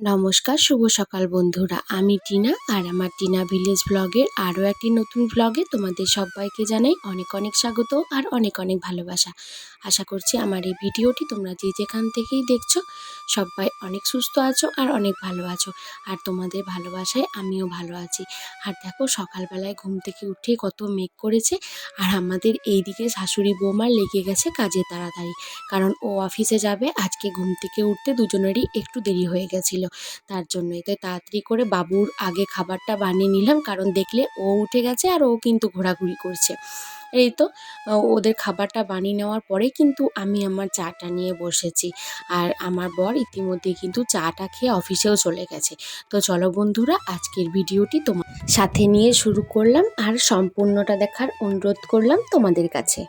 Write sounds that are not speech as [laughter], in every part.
নমস্কার, শুভ সকাল বন্ধুরা। আমি টিনা আর আমার টিনা ভিলেজ ব্লগের আরও একটি নতুন ব্লগে তোমাদের সবাইকে জানাই অনেক অনেক স্বাগত আর অনেক অনেক ভালোবাসা। আশা করছি আমার এই ভিডিওটি তোমরা যে যেখান থেকেই দেখছ সবাই অনেক সুস্থ আছো আর অনেক ভালো আছো। আর তোমাদের ভালোবাসায় আমিও ভালো আছি। আর দেখো সকালবেলায় ঘুম থেকে উঠে কত মেঘ করেছে। আর আমাদের এইদিকে শাশুড়ি বৌমার লেগে গেছে কাজে তাড়াতাড়ি। কারণ ও অফিসে যাবে, আজকে ঘুম থেকে উঠতে দুজনেরই একটু দেরি হয়ে গেছিল। তার জন্যই তাই তাড়াতাড়ি করে বাবুর আগে খাবারটা বানিয়ে নিলাম। কারণ দেখলে ও উঠে গেছে আর ও কিন্তু ঘোরাঘুরি করছে। এই তো ওদের খাবারটা বানিয়ে নেওয়ার পরে কিন্তু আমি আমার চাটা নিয়ে বসেছি। আর আমার বর ইতিমধ্যে কিন্তু চাটা খেয়ে অফিসেও চলে গেছে। তো চলো বন্ধুরা, আজকের ভিডিওটি তোমার সাথে নিয়ে শুরু করলাম আর সম্পূর্ণটা দেখার অনুরোধ করলাম তোমাদের কাছে।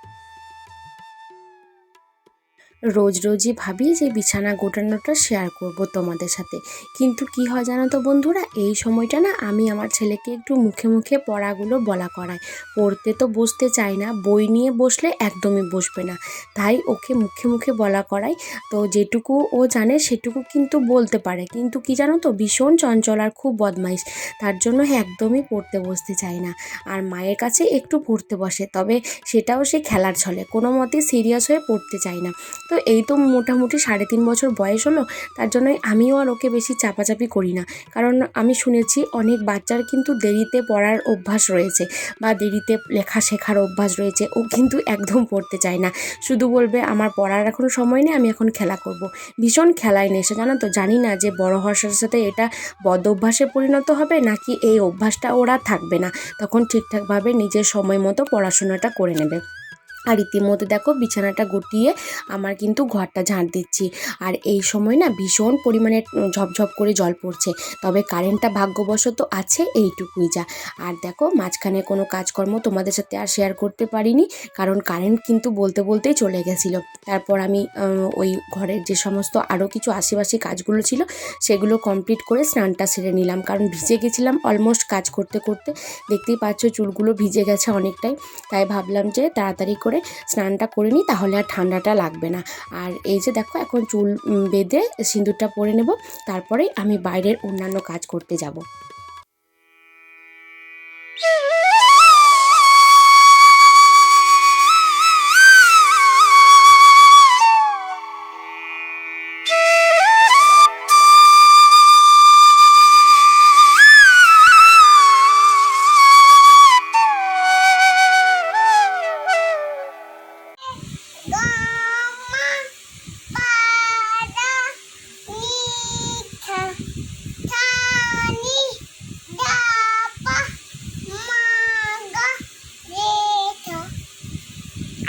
রোজ রোজই ভাবি যে বিছানা গোটানোটা শেয়ার করব তোমাদের সাথে। কিন্তু কি হয় জানো তো বন্ধুরা? এই সময়টা না আমি আমার ছেলেকে একটু মুখে মুখে পড়াগুলো বলা করাই। পড়তে তো বসতে চাই না, বই নিয়ে বসলে একদমই বসবে না। তাই ওকে মুখে মুখে বলা করাই। তো যেটুকু ও জানে সেটুকু কিন্তু বলতে পারে। কিন্তু কি জানো তো ভীষণ চঞ্চল আর খুব বদমাইশ। তার জন্য একদমই পড়তে বসতে চায় না। আর মায়ের কাছে একটু পড়তে বসে। তবে সেটাও সে খেলার ছলে। কোনো মতে সিরিয়াস হয়ে পড়তে চায় না। তো এই তো মোটামুটি সাড়ে তিন বছর বয়স হলো, তার জন্যই আমিও আর ওকে বেশি চাপাচাপি করি না। কারণ আমি শুনেছি অনেক বাচ্চার কিন্তু দেরিতে পড়ার অভ্যাস রয়েছে বা দেরিতে লেখা শেখার অভ্যাস রয়েছে, ও কিন্তু একদম পড়তে চায় না। শুধু বলবে, আমার পড়ার এখন সময় নেই, আমি এখন খেলা করব। ভীষণ খেলায় নেশা, জানো তো? জানি না যে বড় হওয়ার সাথে সাথে এটা বদ অভ্যাসে পরিণত হবে নাকি এই অভ্যাসটা ওরা থাকবে না। তখন ঠিকঠাকভাবে নিজের সময় মতো পড়াশোনাটা করে নেবে। আর ইতিমধ্যে দেখো বিছানাটা গুটিয়ে আমার কিন্তু ঘরটা ঝাঁট দিচ্ছি। আর এই সময় না ভীষণ পরিমাণে ঝপঝপ করে জল পড়ছে। তবে কারেন্টটা ভাগ্যবশত আছে, এইটুকুই যা। আর দেখো মাঝখানে কোনো কাজকর্ম তোমাদের সাথে আর শেয়ার করতে পারিনি, কারণ কারেন্ট কিন্তু বলতে বলতেই চলে গেছিল। তারপর আমি ওই ঘরের যে সমস্ত আরও কিছু আশেপাশে কাজগুলো ছিল, সেগুলো কমপ্লিট করে স্নানটা সেরে নিলাম। কারণ ভিজে গেছিলাম অলমোস্ট কাজ করতে করতে। দেখতেই পাচ্ছ চুলগুলো ভিজে গেছে অনেকটাই। তাই ভাবলাম যে তাড়াতাড়ি স্নানটা করে নিই, তাহলে আর ঠান্ডাটা লাগবে না। আর এই যে দেখো, এখন চুল বেঁধে সিঁদুরটা পরে নেব তারপরে আমি বাইরের অন্যান্য কাজ করতে যাব।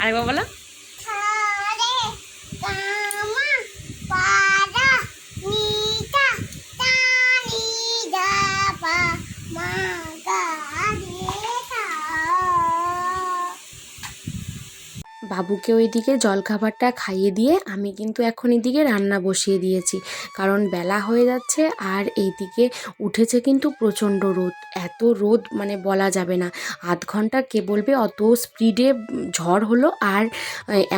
আরেকবার বলো। বাবুকে ওইদিকে জলখাবারটা খাইয়ে দিয়ে আমি কিন্তু এখন এদিকে রান্না বসিয়ে দিয়েছি। কারণ বেলা হয়ে যাচ্ছে আর এইদিকে উঠেছে কিন্তু প্রচণ্ড রোদ। এত রোদ মানে বলা যাবে না। আধ ঘণ্টা কে বলবে অত স্পিডে ঝড় হলো আর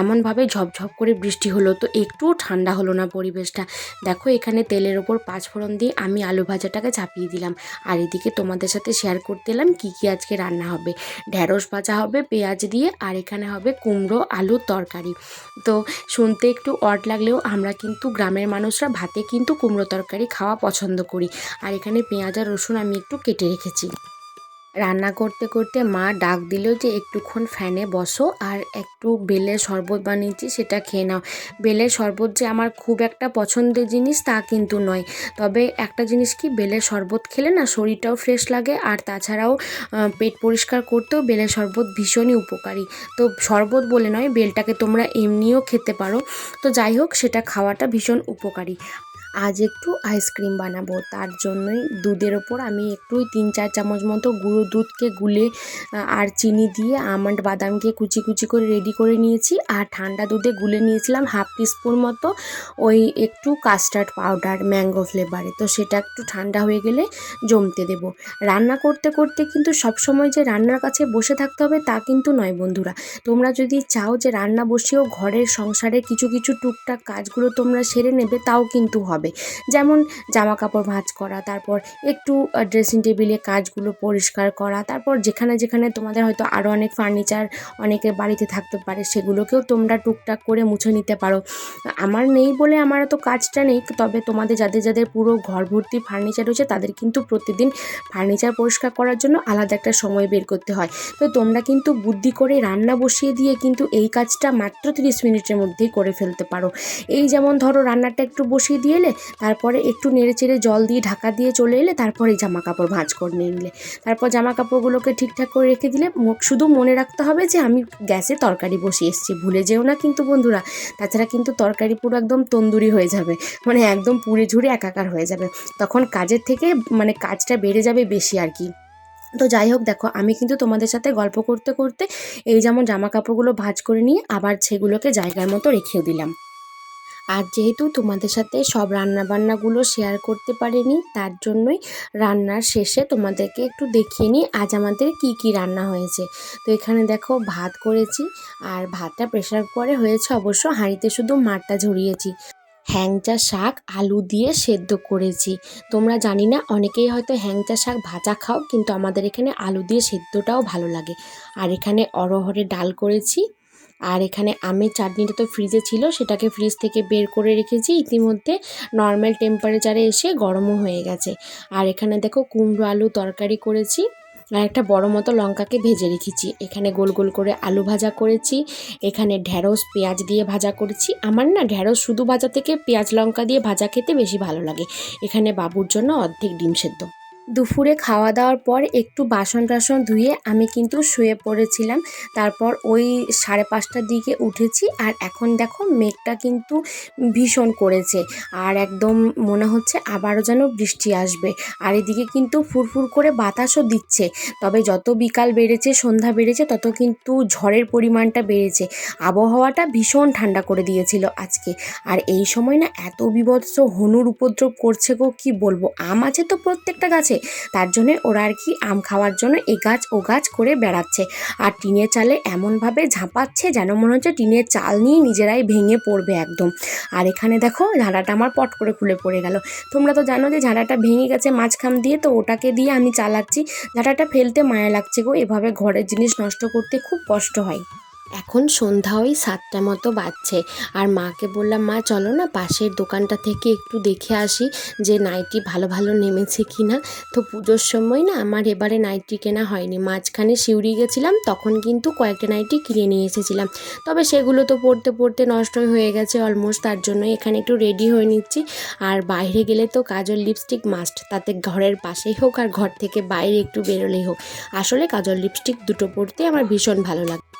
এমনভাবে ঝপঝপ করে বৃষ্টি হলো। তো একটুও ঠান্ডা হলো না পরিবেশটা। দেখো এখানে তেলের ওপর পাঁচ ফোড়ন দিয়ে আমি আলু ভাজাটাকে চাপিয়ে দিলাম। আর এদিকে তোমাদের সাথে শেয়ার করতে এলাম কী কী আজকে রান্না হবে। ঢ্যাঁড়স ভাজা হবে, পেঁয়াজ দিয়ে, আর এখানে হবে কুমড়ো আলুর তরকারি। তো শুনতে একটু অড লাগলেও আমরা কিন্তু গ্রামের মানুষরা ভাতে কিন্তু কুমড়ো তরকারি খাওয়া পছন্দ করি। আর এখানে পেঁয়াজ আর রসুন আমি একটু কেটে রেখেছি। রান্না করতে করতে মা ডাক দিল যে, একটুক্ষণ ফ্যানে বসো আর একটু বেলের শরবত বানিয়েছি, সেটা খেয়ে নাও। বেলের শরবত যে আমার খুব একটা পছন্দের জিনিস তা কিন্তু নয়। তবে একটা জিনিস কি, বেলের শরবত খেলে না শরীরটাও ফ্রেশ লাগে আর তাছাড়াও পেট পরিষ্কার করতেও বেলের শরবত ভীষণই উপকারী। তো শরবত বলে নয়, বেলটাকে তোমরা এমনিও খেতে পারো। তো যাই হোক, সেটা খাওয়াটা ভীষণ উপকারী। আজ একটু আইসক্রিম বানাবো। তার জন্যই দুধের ওপর আমি একটু তিন চার চামচ মতো গুঁড়ো দুধকে গুলে আর চিনি দিয়ে আমন্ড বাদামকে কুচি কুচি করে রেডি করে নিয়েছি। আর ঠান্ডা দুধে গুলে নিয়েছিলাম হাফ টিস্পুন মতো ওই একটু কাস্টার্ড পাউডার ম্যাঙ্গো ফ্লেভারে তো সেটা একটু ঠান্ডা হয়ে গেলে জমতে দেব। রান্না করতে করতে কিন্তু সবসময় যে রান্নার কাছে বসে থাকতে হবে তা কিন্তু নয় বন্ধুরা। তোমরা যদি চাও যে রান্না বসিয়েও ঘরের সংসারের কিছু কিছু টুকটাক কাজগুলো তোমরা সেরে নেবে, তাও কিন্তু হবে। হবে। যেমন জামা কাপড় ভাঁজ করা, তারপর একটু ড্রেসিং টেবিলে কাজগুলো পরিষ্কার করা, তারপর যেখানে যেখানে তোমাদের হয়তো আরও অনেক ফার্নিচার অনেকের বাড়িতে থাকতে পারে, সেগুলোকেও তোমরা টুকটাক করে মুছে নিতে পারো। আমার নেই বলে আমার তো কাজটা নেই, তবে তোমাদের যাদের যাদের পুরো ঘর ভর্তি ফার্নিচার রয়েছে, তাদের কিন্তু প্রতিদিন ফার্নিচার পরিষ্কার করার জন্য আলাদা একটা সময় বের করতে হয়। তো তোমরা কিন্তু বুদ্ধি করে রান্না বসিয়ে দিয়ে কিন্তু এই কাজটা মাত্র তিরিশ মিনিটের মধ্যেই করে ফেলতে পারো। এই যেমন ধরো রান্নাটা একটু বসিয়ে দিয়ে এলে তারপরে একটু নেড়ে চেড়ে জল দিয়ে ঢাকা দিয়ে চলে এলে তারপরে জামা কাপড় ভাঁজ করে নিয়ে নিলে। তারপর জামা কাপড়গুলোকে ঠিকঠাক করে রেখে দিলে শুধু মনে রাখতে হবে যে আমি গ্যাসে তরকারি বসিয়ে এসেছি। ভুলে যেও না কিন্তু বন্ধুরা, তাছাড়া কিন্তু তরকারি পুরো একদম তন্দুরি হয়ে যাবে। মানে একদম পুড়ে ঝুড়ে একাকার হয়ে যাবে। তখন কাজের থেকে মানে কাজটা বেড়ে যাবে বেশি আর কি। তো যাই হোক দেখো, আমি কিন্তু তোমাদের সাথে গল্প করতে করতে এই যেমন জামা কাপড়গুলো ভাঁজ করে নিয়ে আবার সেগুলোকে জায়গার মতো রেখেও দিলাম। আর যেহেতু তোমাদের সাথে সব রান্নাবান্নাগুলো শেয়ার করতে পারিনি, তার জন্যই রান্নার শেষে তোমাদেরকে একটু দেখিয়ে নিই আজ আমাদের কি কি রান্না হয়েছে। তো এখানে দেখো ভাত করেছি আর ভাতটা প্রেশার কুকারে হয়েছে অবশ্য, হাঁড়িতে শুধু মারটা ঝরিয়েছি। হ্যাংচা শাক আলু দিয়ে সেদ্ধ করেছি। তোমরা জানি না, অনেকেই হয়তো হ্যাংচা শাক ভাজা খাও, কিন্তু আমাদের এখানে আলু দিয়ে সেদ্ধটাও ভালো লাগে। আর এখানে অরহরে ডাল করেছি। আর এখানে আমের চাটনিটা তো ফ্রিজে ছিল, সেটাকে ফ্রিজ থেকে বের করে রেখেছি। ইতিমধ্যে নর্মাল টেম্পারেচারে এসে গরমও হয়ে গেছে। আর এখানে দেখো কুমড়ো আলু তরকারি করেছি, আর একটা বড় মতো লঙ্কাকে ভেজে রেখেছি। এখানে গোল গোল করে আলু ভাজা করেছি, এখানে ঢ্যাঁড়স পেঁয়াজ দিয়ে ভাজা করেছি। আমার না ঢ্যাঁড়স শুধু ভাজা থেকে পেঁয়াজ, লঙ্কা দিয়ে ভাজা খেতে বেশি ভালো লাগে। এখানে বাবুর জন্য অর্ধেক ডিম সেদ্ধ। দুপুরে খাওয়া দাওয়ার পর একটু বাসন টাসন ধুয়ে আমি কিন্তু শুয়ে পড়েছিলাম। তারপর ওই সাড়ে পাঁচটার দিকে উঠেছি আর এখন দেখো মেঘটা কিন্তু ভীষণ করেছে আর একদম মনে হচ্ছে আবারও যেন বৃষ্টি আসবে। আর এদিকে কিন্তু ফুরফুর করে বাতাসও দিচ্ছে। তবে যত বিকাল বেড়েছে, সন্ধ্যা বেড়েছে, তত কিন্তু ঝড়ের পরিমাণটা বেড়েছে। আবহাওয়াটা ভীষণ ঠান্ডা করে দিয়েছিল আজকে। আর এই সময় না এত বিভৎস হনুর উপদ্রব করছে গো, কি বলব? আম আছে তো প্রত্যেকটা গাছে। তার জন্য ওরা আর কি আম খাওয়ার জন্য এ গাছ ও গাছ করে বেড়াচ্ছে। আর টিনের চালে এমনভাবে ঝাঁপাচ্ছে যেন মনে হচ্ছে টিনের চাল নিয়ে নিজেরাই ভেঙে পড়বে একদম। আর এখানে দেখো ঝাঁটাটা আমার পট করে খুলে পড়ে গেল। তোমরা তো জানো যে ঝাঁটাটা ভেঙে গেছে মাঝখান দিয়ে, তো ওটাকে দিয়ে আমি চালাচ্ছি। ঝাঁটাটা ফেলতে মায়া লাগছে গো। এভাবে ঘরের জিনিস নষ্ট করতে খুব কষ্ট হয়। এখন সন্ধ্যা ওই সাতটা মতো বাজছে। আর মাকে বললাম, মা, চলো না পাশের দোকানটা থেকে একটু দেখে আসি যে নাইটি ভালো ভালো নেমেছে কি না তো পুজোর সময় না আমার এবারে নাইটি কেনা হয়নি। মাঝখানে শিউরি গেছিলাম, তখন কিন্তু কয়েকটা নাইটি কিনে নিয়ে এসেছিলাম। তবে সেগুলো তো পড়তে পড়তে নষ্ট হয়ে গেছে অলমোস্ট তার জন্য এখানে একটু রেডি হয়ে নিচ্ছি। আর বাইরে গেলে তো কাজল লিপস্টিক মাস্ট তাতে ঘরের পাশেই হোক আর ঘর থেকে বাইরে একটু বেরোলেই হোক। আসলে কাজল লিপস্টিক দুটো পড়তে আমার ভীষণ ভালো লাগে।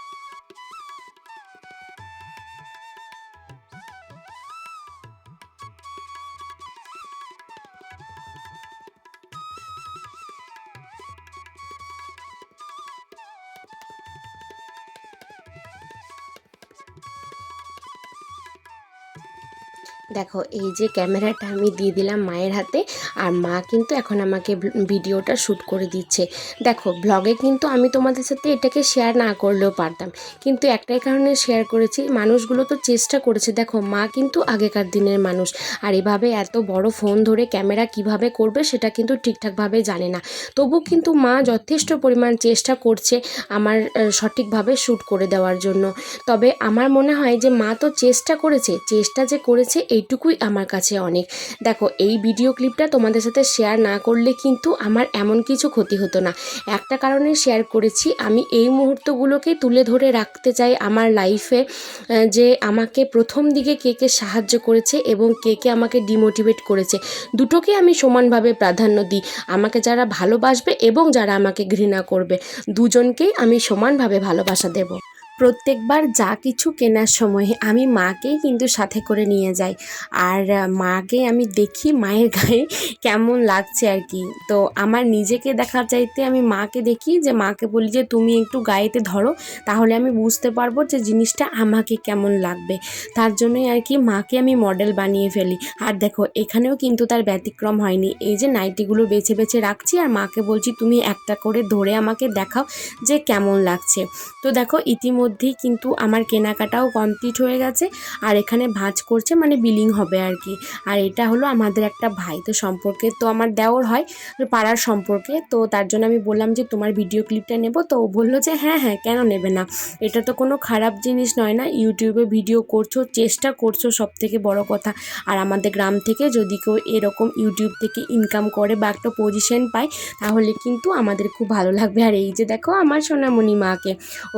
দেখো, এই যে ক্যামেরাটা আমি দিয়ে দিলাম মায়ের হাতে, আর মা কিন্তু এখন আমাকে ভিডিওটা শ্যুট করে দিচ্ছে। দেখো ব্লগে কিন্তু আমি তোমাদের সাথে এটাকে শেয়ার না করলেও পারতাম। কিন্তু একটাই কারণে শেয়ার করেছি, মানুষগুলো তো চেষ্টা করেছে। দেখো, মা কিন্তু আগেকার দিনের মানুষ, আর এভাবে এত বড় ফোন ধরে ক্যামেরা কীভাবে করবে সেটা কিন্তু ঠিকঠাকভাবে জানে না। তবু কিন্তু মা যথেষ্ট পরিমাণ চেষ্টা করছে আমার সঠিকভাবে শ্যুট করে দেওয়ার জন্য। তবে আমার মনে হয় যে মা তো চেষ্টা করেছে, চেষ্টা যে করেছে এইটুকুই আমার কাছে অনেক। দেখো, এই ভিডিও ক্লিপটা তোমাদের সাথে শেয়ার না করলে কিন্তু আমার এমন কিছু ক্ষতি হতো না। একটা কারণে শেয়ার করেছি, আমি এই মুহূর্তগুলোকে তুলে ধরে রাখতে চাই আমার লাইফে যে আমাকে প্রথম দিকে কে কে সাহায্য করেছে এবং কে কে আমাকে ডিমোটিভেট করেছে। দুটোকে আমি সমানভাবে প্রাধান্য দিই। আমাকে যারা ভালোবাসবে এবং যারা আমাকে ঘৃণা করবে, দুজনকেই আমি সমানভাবে ভালোবাসা দেব। প্রত্যেকবার যা কিছু কেনার সময় আমি মাকেই কিন্তু সাথে করে নিয়ে যাই। আর মাকে আমি দেখি মায়ের গায়ে [laughs] কেমন লাগছে আর কি। তো আমার নিজেকে দেখার চাইতে আমি মাকে দেখি যে, মাকে বলি যে, তুমি একটু গায়েতে ধরো, তাহলে আমি বুঝতে পারব যে জিনিসটা আমাকে কেমন লাগবে। তার জন্যই আর কি মাকে আমি মডেল বানিয়ে ফেলি। আর দেখো, এখানেও কিন্তু তার ব্যতিক্রম হয়নি। এই যে নাইটিগুলো বেছে বেছে রাখছি আর মাকে বলছি, তুমি একটা করে ধরে আমাকে দেখাও যে কেমন লাগছে। তো দেখো, ইতিমধ্যে মধ্যেই কিন্তু আমার কেনাকাটাও কমপ্লিট হয়ে গেছে। আর এখানে ভাঁজ করছে মানে বিলিং হবে আর কি। আর এটা হলো আমাদের একটা ভাই। তো সম্পর্কে তো আমার দেওর হয়, পাড়ার সম্পর্কে। তো তার জন্য আমি বললাম যে, তোমার ভিডিও ক্লিপটা নেব? তো ও বলল যে হ্যাঁ হ্যাঁ কেন নেবে না? এটা তো কোনো খারাপ জিনিস নয় না ইউটিউবে ভিডিও করছ, চেষ্টা করছ সব থেকে বড় কথা। আর আমাদের গ্রাম থেকে যদি কেউ এরকম ইউটিউব থেকে ইনকাম করে বা একটা পজিশন পায়, তাহলে কিন্তু আমাদের খুব ভালো লাগবে। আর এই যে দেখো আমার সোনামণি মাকে,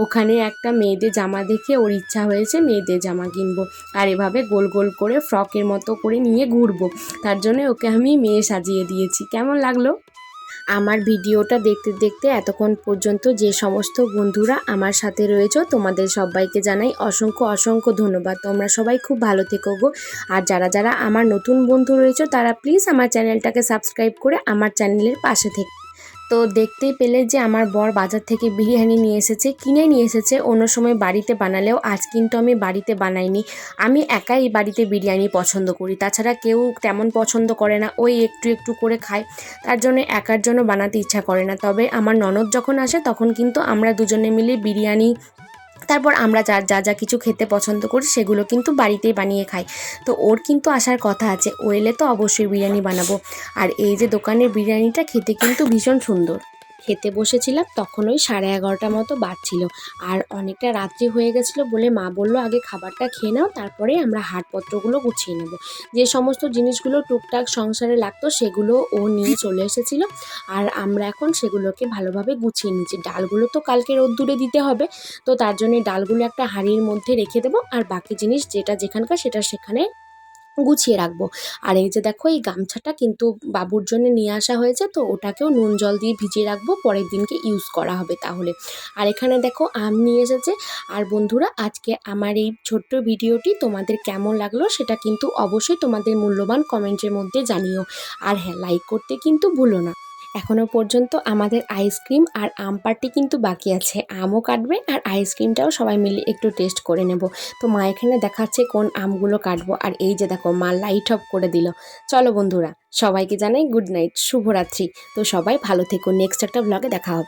ওখানে একটা মেয়েদের জামা দেখে ওর ইচ্ছা হয়েছে মেয়েদের জামা কিনবো। আর এভাবে গোল গোল করে ফ্রকের মতো করে নিয়ে ঘুরবো। তার জন্য ওকে আমি মেয়ে সাজিয়ে দিয়েছি। কেমন লাগল? আমার ভিডিওটা দেখতে দেখতে এতক্ষণ পর্যন্ত যে সমস্ত বন্ধুরা আমার সাথে রয়েছে, তোমাদের সবাইকে জানাই অসংখ্য অসংখ্য ধন্যবাদ। তোমরা সবাই খুব ভালো থেকো গো। আর যারা যারা আমার নতুন বন্ধু রয়েছে, তারা প্লিজ আমার চ্যানেলটাকে সাবস্ক্রাইব করে আমার চ্যানেলের পাশে থেকে তো দেখতেই পেলে যে আমার বর বাজার থেকে বিরিয়ানি নিয়ে এসেছে, কিনে নিয়ে এসেছে। অন্য সময় বাড়িতে বানালেও আজ কিন্তু আমি বাড়িতে বানাইনি। আমি একাই বাড়িতে বিরিয়ানি পছন্দ করি। তাছাড়া কেউ তেমন পছন্দ করে না, ওই একটু একটু করে খায়। তার জন্য একার জন্য বানাতে ইচ্ছা করে না। তবে আমার ননদ যখন আসে, তখন কিন্তু আমরা দুজনে মিলে বিরিয়ানি তারপর আমরা যার যা যা কিছু খেতে পছন্দ করি সেগুলো কিন্তু বাড়িতেই বানিয়ে খাই। তো ওর কিন্তু আসার কথা আছে, ও এলে তো অবশ্যই বিরিয়ানি বানাবো। আর এই যে দোকানের বিরিয়ানিটা খেতে কিন্তু ভীষণ সুন্দর। খেতে বসেছিলাম, তখন ওই সাড়ে এগারোটা মতো বাজছিল। আর অনেকটা রাত্রি হয়ে গেছিল বলে মা বলল, আগে খাবারটা খেয়ে নাও, তারপরে আমরা হাটপত্রগুলো গুছিয়ে নেব। যে সমস্ত জিনিসগুলো টুকটাক সংসারে লাগতো, সেগুলো ও নিয়ে চলে এসেছিল। আর আমরা এখন সেগুলোকে ভালোভাবে গুছিয়ে নিচ্ছি। ডালগুলো তো কালকে রোদ্দুরে দিতে হবে, তো তার জন্য ডালগুলো একটা হাঁড়ির মধ্যে রেখে দেবো। আর বাকি জিনিস যেটা যেখানকার, সেটা সেখানে গুছিয়ে রাখব। আর এই যে দেখো, এই গামছাটা কিন্তু বাবুর জন্য নিয়ে আসা হয়েছে, তো ওটাকেও নুন জল দিয়ে ভিজিয়ে রাখব, পরের দিনকে ইউজ করা হবে তাহলে। আর এখানে দেখো, আম নিয়ে এসেছে। আর বন্ধুরা, আজকে আমার এই ছোট্ট ভিডিওটি তোমাদের কেমন লাগল সেটা কিন্তু অবশ্যই তোমাদের মূল্যবান কমেন্টের মধ্যে জানিও। আর হ্যাঁ লাইক করতে কিন্তু ভুলো না। এখনও পর্যন্ত আমাদের আইসক্রিম আর আম পার্টি কিন্তু বাকি আছে। আমও কাটবে আর আইসক্রিমটাও সবাই মিলে একটু টেস্ট করে নেব। তো মা এখানে দেখাচ্ছে কোন আমগুলো কাটবো। আর এই যে দেখো, মা লাইট অফ করে দিল। চলো বন্ধুরা, সবাইকে জানাই গুড নাইট, শুভরাত্রি। তো সবাই ভালো থেকো, নেক্সট একটা ব্লগে দেখা হবে।